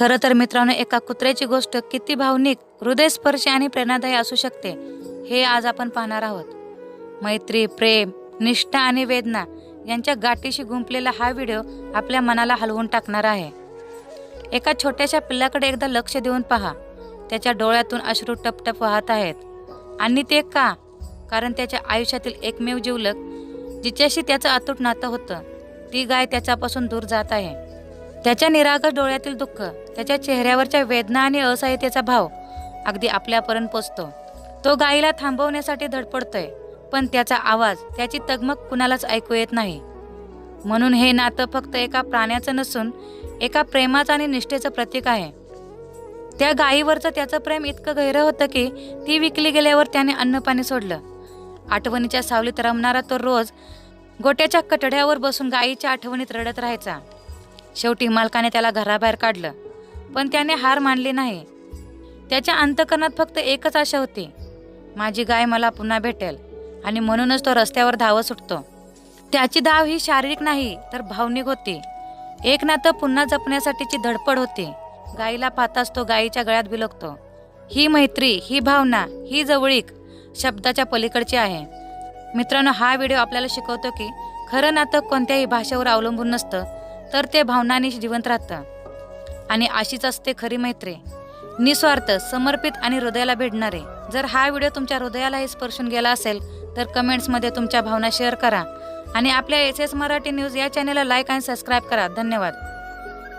खरं तर मित्रांनो एका कुत्र्याची गोष्ट किती भावनिक हृदयस्पर्शी आणि प्रेरणादायी असू शकते हे आज आपण पाहणार आहोत. मैत्री प्रेम निष्ठा आणि वेदना यांच्या गाठीशी गुंपलेला हा व्हिडिओ आपल्या मनाला हलवून टाकणारा आहे. एका छोट्याशा पिल्लाकडे एकदा लक्ष देऊन पहा. त्याच्या डोळ्यातून अश्रू टपटप वाहत आहेत. आणि ते का? कारण त्याच्या आयुष्यातील एकमेव जीवलक जिच्याशी त्याचं अतूट नातं होतं ती गाय त्याच्यापासून दूर जात आहे. त्याच्या निरागस डोळ्यातील दुःख त्याच्या चेहऱ्यावरच्या वेदना आणि असहाय्यतेचा भाव अगदी आपल्यापर्यंत पोचतो. तो गायीला थांबवण्यासाठी धडपडतोय पण त्याचा आवाज त्याची तगमग कुणालाच ऐकू येत नाही. म्हणून हे नातं फक्त एका प्राण्याचं नसून एका प्रेमाचं आणि निष्ठेचं प्रतीक आहे. त्या गायीवरचं त्याचं प्रेम इतकं गहिरं होतं की ती विकली गेल्यावर त्याने अन्नपाणी सोडलं. आठवणीच्या सावलीत रमणारा तो रोज गोट्याच्या कटड्यावर बसून गायीच्या आठवणीत रडत राहायचा. शेवटी मालकाने त्याला घराबाहेर काढलं. पण त्याने हार मानली नाही. त्याच्या अंतकरणात फक्त एकच आशा होती. माझी गाय मला पुन्हा भेटेल आणि म्हणूनच तो रस्त्यावर धावत सुटतो. त्याची धाव ही शारीरिक नाही तर भावनिक होती. एक नातं पुन्हा जपण्यासाठीची धडपड होती. गायीला पाहताच तो गायीच्या गळ्यात बिलगतो. ही मैत्री ही भावना ही जवळीक शब्दाच्या पलीकडची आहे. मित्रांनो हा व्हिडिओ आपल्याला शिकवतो की खरं नातं कोणत्याही भाषेवर अवलंबून नसतं. तर ते भावनाने जिवंत राहतं. आणि अशीच असते खरी मैत्री निस्वार्थ समर्पित आणि हृदयाला भेटणारे जर हा व्हिडिओ तुमच्या हृदयालाही स्पर्शून गेला असेल तर कमेंट्समध्ये तुमच्या भावना शेअर करा. आणि आपल्या एस एस मराठी न्यूज या चॅनेलला लाईक आणि सबस्क्राईब करा. धन्यवाद.